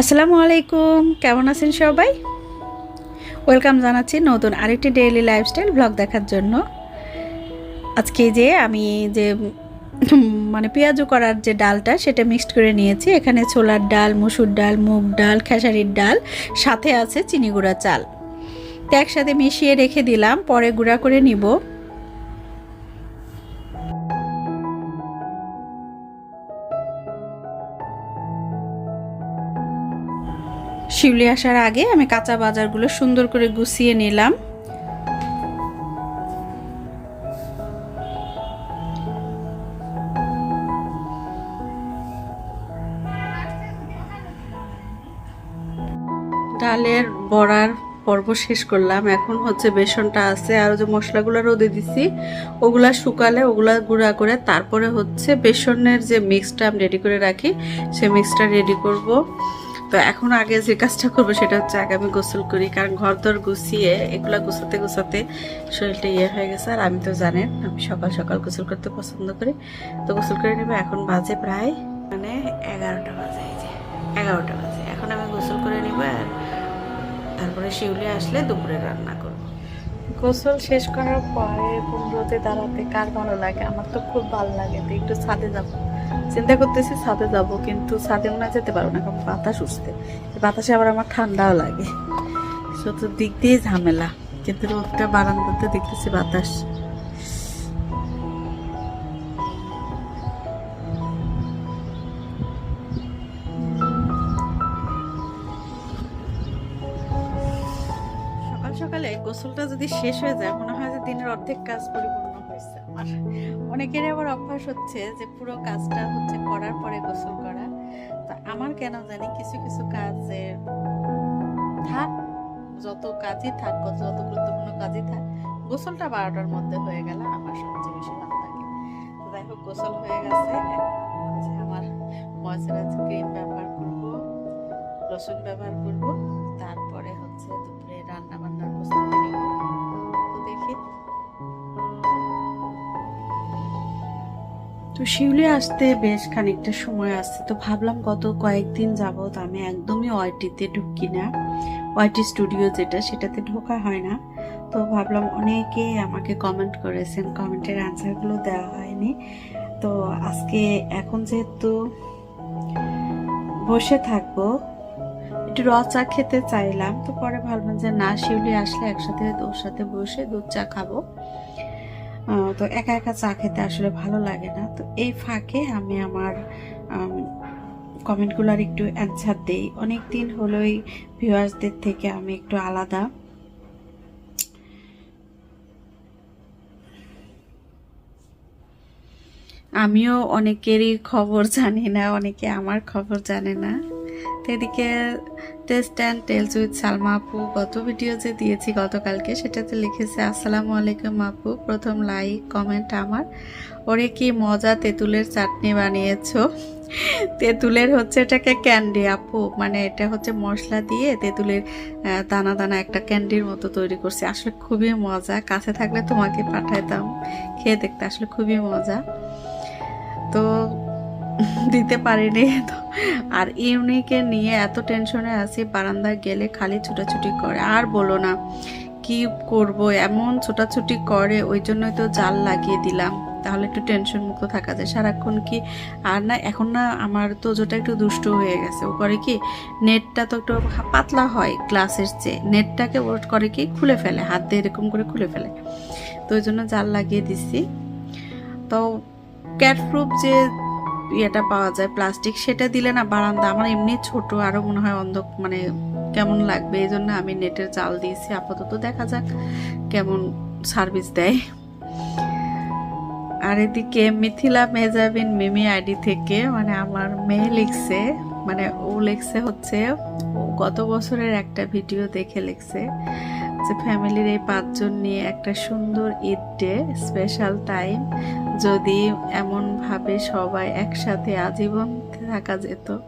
আসসালামু আলাইকুম। কেমন আছেন সবাই? ওয়েলকাম জানাচ্ছি নতুন আরেকটি ডেইলি লাইফস্টাইল ব্লগ দেখার জন্য। আজকে যে আমি যে মানে পেঁয়াজু করার যে ডালটা, সেটা মিক্সড করে নিয়েছি। এখানে ছোলার ডাল, মুসুর ডাল, মুগ ডাল, খেসারির ডাল, সাথে আছে চিনি গুঁড়া চাল। তো একসাথে মিশিয়ে রেখে দিলাম, পরে গুঁড়া করে নিব। শিউলি আসার আগে আমি কাঁচা বাজারগুলো সুন্দর করে গুছিয়ে নিলাম। ডালের বড়ার পর্ব শেষ করলাম। এখন হচ্ছে বেসনটা আছে আর যে মশলাগুলো রোদে দিছি, ওগুলা শুকালে ওগুলা গুঁড়া করে তারপরে হচ্ছে বেসনের যে মিক্সটা আমি রেডি করে রাখি, সে মিক্সটা রেডি করব। তো এখন আগে যে কাজটা করব সেটা হচ্ছে আগে আমি গোসল করি, কারণ ঘর দর গুছিয়ে এগুলা গুছাতে গুছাতে শরীরটা ইয়ে হয়ে গেছে। আর আমি তো জানেন, আমি সকাল সকাল গোসল করতে পছন্দ করি। তো গোসল করে নেব এখন বাজে প্রায় মানে এগারোটা বাজে এগারোটা বাজে। এখন আমি গোসল করে নিব আর তারপরে শিউলি আসলে দুপুরে রান্না করব। গোসল শেষ করার পরে কুমড়োতে দাঁড়াতে কার ভালো লাগে? আমার তো খুব ভালো লাগে, তো একটু ছাদে যাব। চিন্তা করতেছি ছাদে যাব, কিন্তু ছাদে মনে যেতে পারব না, কারণ বাতাস উঠছে। বাতাসে আবার আমার ঠান্ডাও লাগে। শুধু দিক দিয়ে ঝামেলা, কিন্তু রোদটা বারান্দাতে দেখতেছি বাতাস। সকাল সকালে গোসলটা যদি শেষ হয়ে যায়, মনে হয় যে দিনের অর্ধেক কাজ পরিপূর্ণ হয়েছে আমার। অনেকেরই আবার অভ্যাস হচ্ছে যে পুরো কাজটা হচ্ছে করার পরে গোসল করা। তো আমার কেন জানি কিছু কিছু কাজে থাক, যত কাজই থাক যত গুরুত্বপূর্ণ কাজই থাক, গোসলটা বারোটার মধ্যে হয়ে গেল আমার সবচেয়ে বেশি ভালো লাগে। তো যাই হোক, গোসল হয়ে গেছে। আমার ময়শ্চারাইজার ক্রিম ব্যবহার করব, রসুন ব্যবহার করব। তো শিউলি আসতে বেশ খানিকটা সময় আসছে তো ভাবলাম গত কয়েকদিন যাবত আমি একদমই ওয়াইটিতে ঢুকি না। ওয়াইটি স্টুডিও যেটা, সেটাতে ঢোকা হয় না। তো ভাবলাম অনেকে আমাকে কমেন্ট করেছেন কমেন্টের অ্যান্সারগুলো দেওয়া হয়নি। তো আজকে এখন যেহেতু বসে থাকব, একটু র চা খেতে চাইলাম, তো পরে ভাবলাম যে না, শিউলি আসলে একসাথে ওর সাথে বসে দুধ চা খাব। তো একা একা চা খেতে আসলে ভালো লাগে না। তো এই ফাঁকে আমি আমার কমেন্টগুলোর একটু অ্যান্সার দিই। অনেক দিন হলোই ভিউয়ার্সদের থেকে আমি একটু আলাদা। আমিও অনেকেরই খবর জানি না, অনেকে আমার খবর জানে না। এদিকে taste and tales with Salma আপু, গত ভিডিও যে দিয়েছি গতকালকে, সেটাতে লিখেছে, আসসালামু আলাইকুম আপু, প্রথম লাইক কমেন্ট আমার। ওরে কি মজা তেঁতুলের চাটনি বানিয়েছো। তেঁতুলের হচ্ছে এটাকে ক্যান্ডি আপু মানে এটা হচ্ছে মশলা দিয়ে তেঁতুলের দানা দানা একটা ক্যান্ডির মতো তৈরি করছে। আসলে খুবই মজা, কাছে থাকলে তোমাকে পাঠাইতাম খেয়ে দেখতে আসলে খুবই মজা। তো দিতে পারিনি। তো আর ইউনিকে নিয়ে এত টেনশনে আছি, বারান্দায় গেলে খালি ছুটাছুটি করে। আর বলো না, কি করব? এমন ছোটাছুটি করে, ওই জন্যই তো জাল লাগিয়ে দিলাম। তাহলে একটু টেনশন মুক্ত থাকা যায়। সারাক্ষণ কি আর না, এখন না আমার তোজোটা একটু দুষ্ট হয়ে গেছে। ও করে কি, নেটটা তো একটু পাতলা হয় গ্লাসের চেয়ে। নেটটাকে ও করে কি, খুলে ফেলে, হাত দিয়ে এরকম করে খুলে ফেলে। তো ওই জন্য জাল লাগিয়ে দিছি। তো ক্যাটপ্রুফ যে ইয়েটা পাওয়া যায় প্লাস্টিক সেটা দিলে না বারান্দা আমার এমনি ছোট, আরও মনে হয় অন্ধ মানে কেমন লাগবে? এই জন্য আমি নেটের জাল দিয়েছি, আপাতত দেখা যাক কেমন সার্ভিস দেয়। আর এদিকে মিথিলা মেজাবিন মিমি আইডি থেকে মানে আমার মেয়ে লিখছে মানে ও লিখছে হচ্ছে গত বছরের একটা ভিডিও দেখে লিখছে যে ফ্যামিলির এই পাঁচজন নিয়ে একটা সুন্দর ঈদ ডে স্পেশাল টাইম যদি এমনভাবে সবাই একসাথে আজীবন থাকা যেত।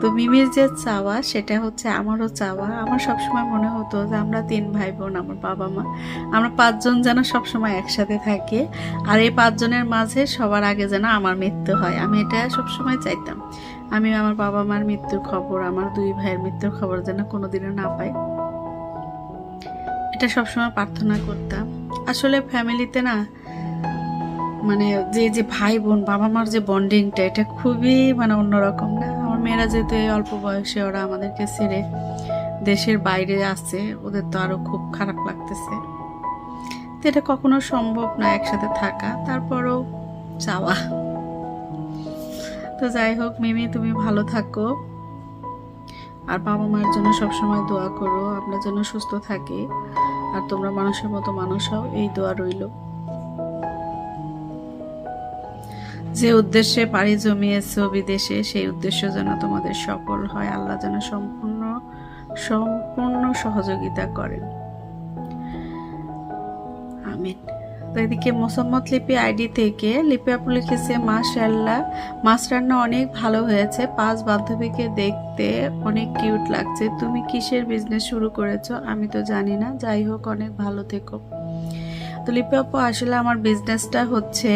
তো মিমির যে চাওয়া, সেটা হচ্ছে আমারও চাওয়া। আমার সবসময় মনে হতো যে আমরা তিন ভাই বোন আমার বাবা মা আমরা পাঁচজন যেন সবসময় একসাথে থাকি। আর এই পাঁচজনের মাঝে সবার আগে যেন আমার মৃত্যু হয়। আমি এটা সবসময় চাইতাম। আমি আমার বাবা মার মৃত্যুর খবর, আমার দুই ভাইয়ের মৃত্যুর খবর যেন কোনোদিনও না পাই। এটা সবসময় প্রার্থনা করতাম। আসলে ফ্যামিলিতে না মানে যে যে ভাই বোন বাবা মার যে বন্ডিংটা এটা খুবই মানে অন্যরকম না? আমার মেয়েরা যেহেতু এই অল্প বয়সে ওরা আমাদেরকে ছেড়ে দেশের বাইরে আছে ওদের তো আরও খুব খারাপ লাগতেছে। তো এটা কখনো সম্ভব না একসাথে থাকা, তারপরও চাওয়া তো যাই হোক, মিমি, তুমি ভালো থাকো। আর বাবা মায়ের জন্য সবসময় দোয়া করো, আপনার জন্য সুস্থ থাকে। আর তোমরা মানুষের মতো মানুষ হও, এই দোয়া রইল। যে উদ্দেশ্যে পাড়ি জমিয়েছো বিদেশে, সেই উদ্দেশ্য যেন তোমাদের সফল হয়। আল্লাহ যেন সম্পূর্ণ সম্পূর্ণ সহযোগিতা করেন। আমিন। তো এদিকে মোসাম্মদ লিপি আইডি থেকে, লিপি আপু লিখেছে মাশাল্লাহ মাছ রান্না অনেক ভালো হয়েছে। পাঁচ বান্ধবীকে দেখতে অনেক কিউট লাগছে। তুমি কিসের বিজনেস শুরু করেছ? আমি তো জানি না। যাই হোক, অনেক ভালো থেকো। তো লিপি আপু, আসলে আমার বিজনেসটা হচ্ছে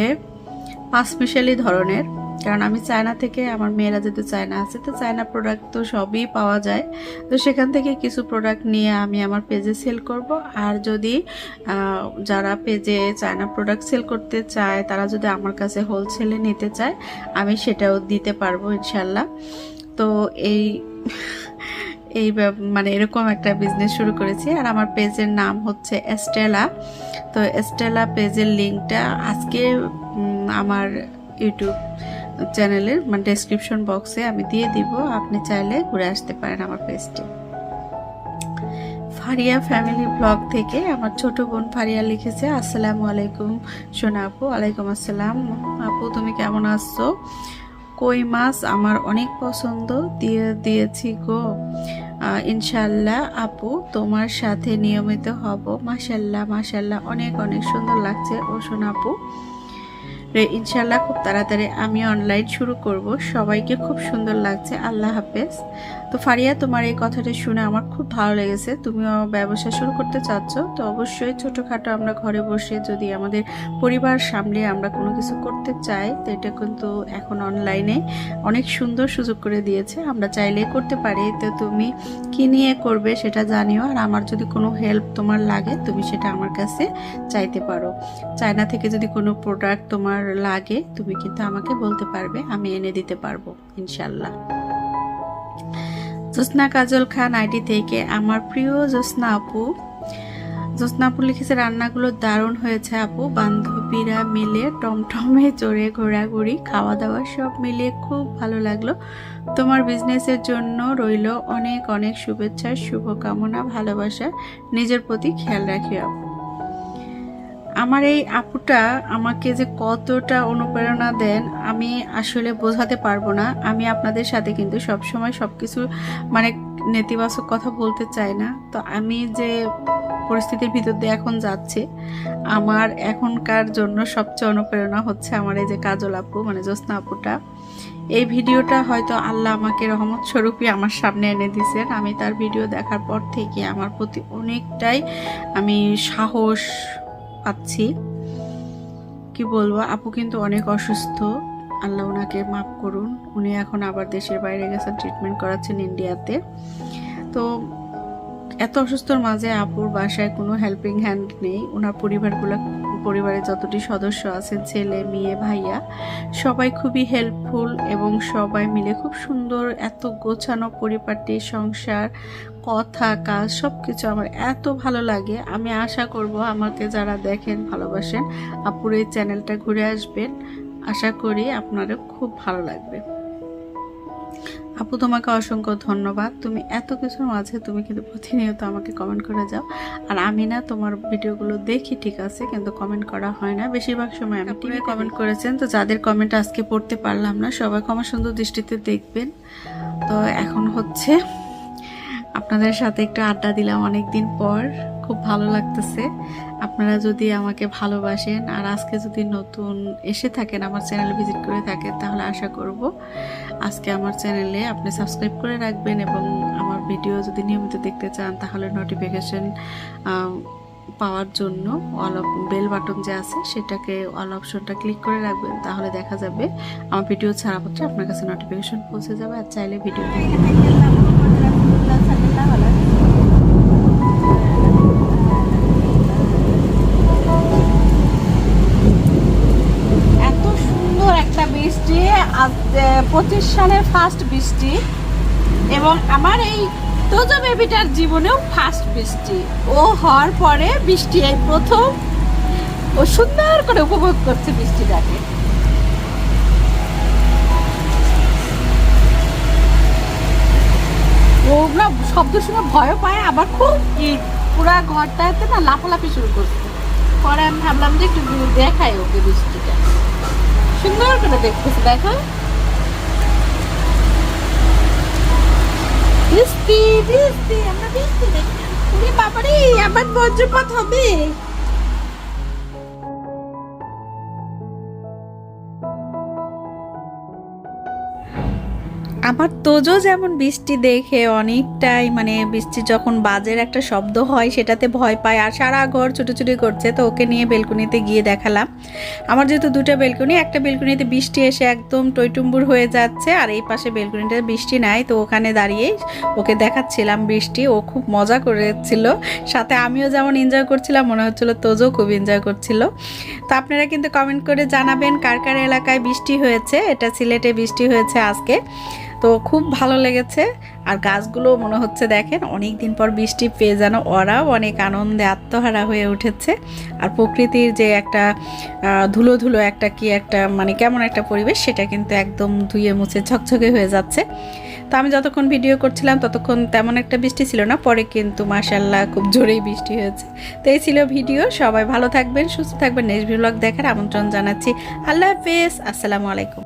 মিশালি ধরনের। কারণ আমি চায়না থেকে, আমার মেয়েরা যেহেতু চায়না আছে, তো চায়না প্রোডাক্ট তো সবই পাওয়া যায়। তো সেখান থেকে কিছু প্রোডাক্ট নিয়ে আমি আমার পেজে সেল করব। আর যদি যারা পেজে চায়না প্রোডাক্ট সেল করতে চায়, তারা যদি আমার কাছে হোলসেলে নিতে চায়, আমি সেটাও দিতে পারব ইনশাল্লাহ তো এই এই মানে এরকম একটা বিজনেস শুরু করেছি। আর আমার পেজের নাম হচ্ছে এস্টেলা তো এস্টেলা পেজের লিঙ্কটা আজকে আমার ইউটিউব চ্যানেলের মানে ডেসক্রিপশন বক্সে আমি দিয়ে দিব। আপনি চাইলে ঘুরে আসতে পারেন আমার পেজটি ফারিয়া ফ্যামিলি ব্লগ থেকে আমার ছোট বোন ফারিয়া লিখেছে, আসসালামু আলাইকুম সোনা আপু আলাইকুম আসসালাম। আপু, তুমি কেমন আছো? কই মাছ আমার অনেক পছন্দ, দিয়ে দিয়েছি গো। ইনশাল্লাহ আপু, তোমার সাথে নিয়মিত হব। মাশাল্লাহ মাশাল্লাহ অনেক অনেক সুন্দর লাগছে ও সোনা আপু। ইনশাল্লাহ খুব তাড়াতাড়ি আমি অনলাইন শুরু করব। সবাইকে খুব সুন্দর লাগছে। আল্লাহ হাফেজ। তো ফারিয়া, তোমার এই কথাটা শুনে আমার খুব ভালো লেগেছে। তুমিও ব্যবসা শুরু করতে চাচ্ছ, তো অবশ্যই ছোটোখাটো আমরা ঘরে বসে যদি আমাদের পরিবার সামলে আমরা কোনো কিছু করতে চাই, তো এটা কিন্তু এখন অনলাইনে অনেক সুন্দর সুযোগ করে দিয়েছে। আমরা চাইলেই করতে পারি, তো তুমি কি নিয়ে করবে সেটা জানিও। আর আমার যদি কোনো হেল্প তোমার লাগে, তুমি সেটা আমার কাছে চাইতে পারো। চায়না থেকে যদি কোনো প্রোডাক্ট তোমার লাগে, তুমি কিন্তু আমাকে বলতে পারবে, আমি এনে দিতে পারব ইনশাল্লাহ জ্যোৎস্না কাজল খান আইডি থেকে আমার প্রিয় জ্যোৎস্না আপু। জ্যোৎস্না আপু লিখেছে, রান্নাগুলো দারুণ হয়েছে আপু। বান্ধবীরা মিলে টমটমে চড়ে ঘোরাঘুরি খাওয়া দাওয়া সব মিলিয়ে খুব ভালো লাগল। তোমার বিজনেসের জন্য রইল অনেক অনেক শুভেচ্ছা, শুভকামনা, ভালোবাসা। নিজের প্রতি খেয়াল রাখি আপু। আমার এই আপুটা আমাকে যে কতটা অনুপ্রেরণা দেন, আমি আসলে বোঝাতে পারব না। আমি আপনাদের সাথে কিন্তু সব সময় সবকিছু মানে নেতিবাচক কথা বলতে চাই না। তো আমি যে পরিস্থিতির ভিতর দিয়ে এখন যাচ্ছে, আমার এখনকার জন্য সবচেয়ে অনুপ্রেরণা হচ্ছে আমার এই যে কাজল আপু মানে জ্যোৎস্না আপুটা। এই ভিডিওটা হয়তো আল্লাহ আমাকে রহমত স্বরূপই আমার সামনে এনে দিয়েছেন। আমি তার ভিডিও দেখার পর থেকে আমার প্রতি অনেকটাই আমি সাহস পাচ্ছি কি বলব, আপু কিন্তু অনেক অসুস্থ। আল্লাহ ওনাকে মাফ করুন। উনি এখন আবার দেশের বাইরে গেছেন ট্রিটমেন্ট করাচ্ছেন ইন্ডিয়াতে। তো এত অসুস্থর মাঝে আপুর বাসায় কোনো হেল্পিং হ্যান্ড নেই। ওনার পরিবারগুলো, পরিবারের যতটি সদস্য আছেন, ছেলে, মেয়ে, ভাইয়া, সবাই খুবই হেল্পফুল এবং সবাই মিলে খুব সুন্দর এত গোছানো পরিপাটি সংসার কথা কাজ সব কিছু আমার এত ভালো লাগে। আমি আশা করব আমাকে যারা দেখেন ভালোবাসেন আপুর এই চ্যানেলটা ঘুরে আসবেন। আশা করি আপনারও খুব ভালো লাগবে। আপু তোমাকে অসংখ্য ধন্যবাদ। তুমি এত কিছুর মাঝে তুমি কিন্তু প্রতিনিয়ত আমাকে কমেন্ট করে যাও। আর আমি না তোমার ভিডিওগুলো দেখি ঠিক আছে? কিন্তু কমেন্ট করা হয় না। বেশিরভাগ সময় আমি টিভি কমেন্ট করেছেন। তো যাদের কমেন্ট আজকে পড়তে পারলাম না সবাই ক্ষমা সুন্দর দৃষ্টিতে দেখবেন। তো এখন হচ্ছে আপনাদের সাথে একটু আড্ডা দিলাম অনেক দিন পর। খুব ভালো লাগতেছে। আপনারা যদি আমাকে ভালোবাসেন আর আজকে যদি নতুন এসে থাকেন, আমার চ্যানেল ভিজিট করে থাকেন, তাহলে আশা করব আজকে আমার চ্যানেলে আপনি সাবস্ক্রাইব করে রাখবেন এবং আমার ভিডিও যদি নিয়মিত দেখতে চান, তাহলে নোটিফিকেশন পাওয়ার জন্য অল বেল বাটন যে আছে, সেটাকে অল অপশনটা ক্লিক করে রাখবেন, তাহলে দেখা যাবে আমার ভিডিও ছাড়া পত্রে আপনার কাছে নোটিফিকেশন পৌঁছে যাবে। আর চাইলে ভিডিও সালের ফার্স্ট বৃষ্টি এবং আমার এই তোজো বেবিটার জীবনেও ফার্স্ট বৃষ্টি। ও হওয়ার পরে বৃষ্টি, এই প্রথম। ও সুন্দর করে উপভোগ করছে বৃষ্টিটাকে। ও না, শব্দ শুনে ভয় পায়, আবার খুব পুরা ঘরটাতে না লাফালাফি শুরু করছে। পরে আমি ভাবলাম যে একটু দেখাই ওকে বৃষ্টিটা। সুন্দর করে দেখতেছে, দেখো। বৃষ্টি বৃষ্টি আমরা বৃষ্টি দেখি। বাবারে আবার বজ্রপাত হবে। আমার তোজো যেমন বৃষ্টি দেখে অনেকটাই মানে বৃষ্টি যখন বাজের একটা শব্দ হয়, সেটাতে ভয় পায়। আর সারা ঘর ছুটোছুটি করছে, তো ওকে নিয়ে বেলকুনিতে গিয়ে দেখালাম। আমার যেহেতু দুটো বেলকুনি, একটা বেলকুনিতে বৃষ্টি এসে একদম টইটুম্বুর হয়ে যাচ্ছে, আর এই পাশে বেলকুনিতে বৃষ্টি নাই, তো ওখানে দাঁড়িয়ে ওকে দেখাচ্ছিলাম বৃষ্টি। ও খুব মজা করেছিল। সাথে আমিও যেমন এনজয় করছিলাম, মনে হচ্ছিল তোজো খুব এনজয় করছিল। তো আপনারা কিন্তু কমেন্ট করে জানাবেন, কার কার এলাকায় বৃষ্টি হয়েছে? এটা সিলেটে বৃষ্টি হয়েছে আজকে। তো খুব ভালো লেগেছে। আর গাছগুলো মনে হচ্ছে দেখেন অনেক দিন পর বৃষ্টি পেয়ে যেন ওরাও অনেক আনন্দে আত্মহারা হয়ে উঠেছে। আর প্রকৃতির যে একটা ধুলো ধুলো একটা কি একটা মানে কেমন একটা পরিবেশ, সেটা কিন্তু একদম ধুয়ে মুছে ঝকঝকে হয়ে যাচ্ছে। তো আমি যতক্ষণ ভিডিও করছিলাম, ততক্ষণ তেমন একটা বৃষ্টি ছিল না, পরে কিন্তু মাসাল্লাহ খুব জোরেই বৃষ্টি হয়েছে। তো এই ছিল ভিডিও, সবাই ভালো থাকবেন, সুস্থ থাকবেন। নেক্সট ভিলগ দেখার আমন্ত্রণ জানাচ্ছি। আল্লাহ হাফেজ, আসসালামু আলাইকুম।